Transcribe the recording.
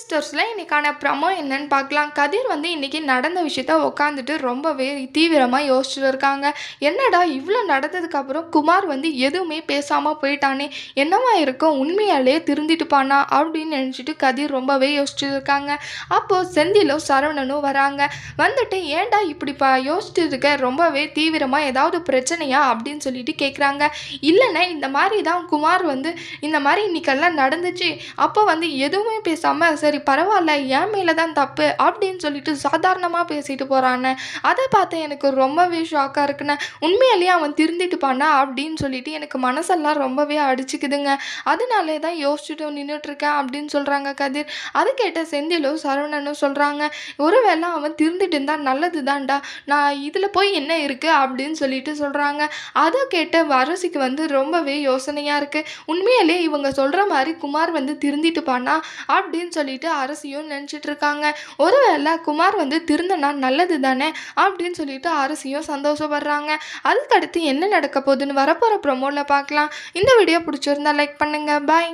ஸ்டோர்ஸில் இன்றைக்கான ப்ரமோ என்னன்னு பார்க்கலாம். கதிர் வந்து இன்றைக்கி நடந்த விஷயத்த உட்காந்துட்டு ரொம்பவே தீவிரமாக யோசிச்சுட்டு இருக்காங்க. என்னடா இவ்வளோ நடந்ததுக்கப்புறம் குமார் வந்து எதுவுமே பேசாமல் போயிட்டானே? என்னவா இருக்கும்? உண்மையாலே திருந்திட்டுப்பானா அப்படின்னு நினச்சிட்டு கதிர் ரொம்பவே யோசிச்சுட்டு இருக்காங்க. அப்போது செந்திலும் சரவணனும் வராங்க. வந்துட்டு ஏன்டா இப்படிப்பா யோசிச்சுட்டு இருக்க? ரொம்பவே தீவிரமாக ஏதாவது பிரச்சனையா? அப்படின்னு சொல்லிட்டு கேட்குறாங்க இல்லைண்ணே இந்த மாதிரி தான் குமார் வந்து இந்த மாதிரி இன்னைக்கெல்லாம் நடந்துச்சு. அப்போ வந்து எதுவுமே பேசாமல் சரி சரி பரவாயில்ல என் மேலே தான் தப்பு அப்படின்னு சொல்லிட்டு சாதாரணமாக பேசிட்டு போகிறானே அதை பார்த்து எனக்கு ரொம்பவே ஷாக்காக இருக்குண்ணே. உண்மையிலேயே அவன் திருந்திட்டுப்பானா அப்படின்னு சொல்லிட்டு எனக்கு மனசெல்லாம் ரொம்பவே அடிச்சுக்குதுங்க. அதனாலே தான் யோசிச்சுட்டு நின்றுட்டுருக்கேன் அப்படின்னு சொல்கிறாங்க கதிர். அது கேட்ட செந்திலும் சரவணனும் சொல்கிறாங்க ஒருவேளை அவன் திருந்திட்டு இருந்தால் நல்லது தான்டா. நான் இதில் போய் என்ன இருக்குது அப்படின்னு சொல்லிட்டு சொல்கிறாங்க அதை கேட்ட அரசிக்கு வந்து ரொம்பவே யோசனையாக இருக்குது உண்மையிலே இவங்க சொல்கிற மாதிரி குமார் வந்து திருந்திட்டுப்பானா? அப்படின்னு சொல்லிட்டு சொல்லிட்டு அரசியும் நினச்சிட்டு இருக்காங்க ஒருவேளை குமார் வந்து திருந்தனா நல்லது தானே? அப்படின்னு சொல்லிட்டு அரசியும் சந்தோஷப்படுறாங்க. அதுக்கடுத்து என்ன நடக்க போகுதுன்னு வரப்போகிற ப்ரொமோவில் பார்க்கலாம். இந்த வீடியோ பிடிச்சிருந்தா லைக் பண்ணுங்கள் பாய்